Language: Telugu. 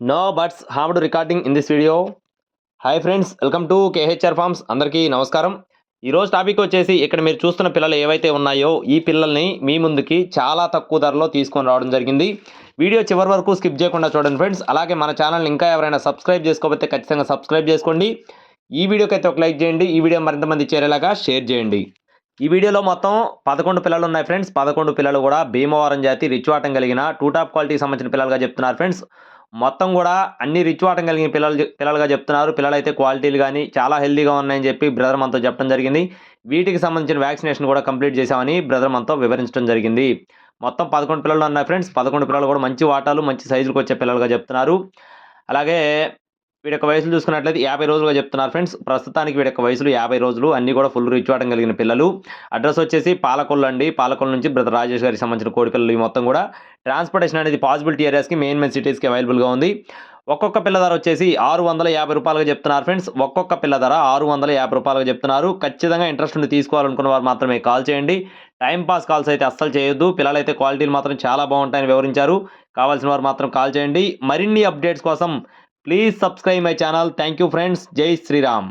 No buts hammed recording in this video hi friends welcome to KHR farms అందరికీ నమస్కారం ఈరోజు టాపిక్ వచ్చేసి ఇక్కడ మీరు చూస్తున్న పిల్లలు ఏవైతే ఉన్నాయో ఈ పిల్లల్ని మీ ముందుకి చాలా తక్కువ ధరలో తీసుకొని రావడం జరిగింది. వీడియో చివరి వరకు స్కిప్ చేయకుండా చూడండి ఫ్రెండ్స్ అలాగే మన ఛానల్ని ఇంకా ఎవరైనా సబ్స్క్రైబ్ చేసుకోకపోతే ఖచ్చితంగా సబ్స్క్రైబ్ చేసుకోండి. ఈ వీడియోకి అయితే ఒక లైక్ చేయండి. ఈ వీడియో మరింత మంది చేరేలాగా షేర్ చేయండి. ఈ వీడియోలో మొత్తం పదకొండు పిల్లలు ఉన్నాయి ఫ్రెండ్స్ పదకొండు పిల్లలు కూడా భీమవరం జాతి రిచ్వాటం కలిగిన టూ టాప్ క్వాలిటీకి సంబంధించిన పిల్లలుగా చెప్తున్నారు ఫ్రెండ్స్ మొత్తం కూడా అన్ని రిచ్వాటం కలిగిన పిల్లలు పిల్లలుగా చెప్తున్నారు. పిల్లలైతే క్వాలిటీలు కానీ చాలా హెల్దీగా ఉన్నాయని చెప్పి బ్రదర్ మనతో చెప్పడం జరిగింది. వీటికి సంబంధించిన వ్యాక్సినేషన్ కూడా కంప్లీట్ చేశామని బ్రదర్ మనతో వివరించడం జరిగింది. మొత్తం పదకొండు పిల్లలు ఉన్నాయి ఫ్రెండ్స్ పదకొండు పిల్లలు కూడా మంచి వాటాలు మంచి సైజులకు వచ్చే పిల్లలుగా చెప్తున్నారు. అలాగే వీడి యొక్క వయసులు చూసుకున్నట్లయితే యాభై రోజులుగా చెప్తున్నారు ఫ్రెండ్స్ ప్రస్తుతానికి వీడి యొక్క వయసులు యాభై రోజులు. అన్ని కూడా ఫుల్ రిచ్ వాటం కలిగిన పిల్లలు. అడ్రస్ వచ్చేసి పాలకొల్లు అండి. పాలకొల్లు నుంచి బ్రదర్ రాజేష్ గారికి సంబంధించిన కోడి పిల్లలు మొత్తం కూడా ట్రాన్స్పోర్టేషన్ అనేది పాసిబిలిటీ ఏరియాస్కి మెయిన్ మెయిన్ సిటీస్కి అవైలబుల్గా ఉంది. ఒక్కొక్క పిల్ల ధర వచ్చేసి ఆరు వందల యాభై రూపాయలుగా చెప్తున్నారు ఫ్రెండ్స్. ఒక్కొక్క పిల్ల ధర ఆరు వందల యాభై రూపాయలుగా చెప్తున్నారు. ఖచ్చితంగా ఇంట్రెస్ట్ ఉండి తీసుకోవాలనుకున్న వారు మాత్రమే కాల్ చేయండి. టైం పాస్ కాల్స్ అయితే అస్సలు చేయొద్దు. పిల్లలు అయితే క్వాలిటీలు మాత్రం చాలా బాగుంటాయని వివరించారు. కావాల్సిన వారు మాత్రం కాల్ చేయండి. మరిన్ని అప్డేట్స్ కోసం please subscribe my channel. Thank you friends. జై శ్రీరామ్.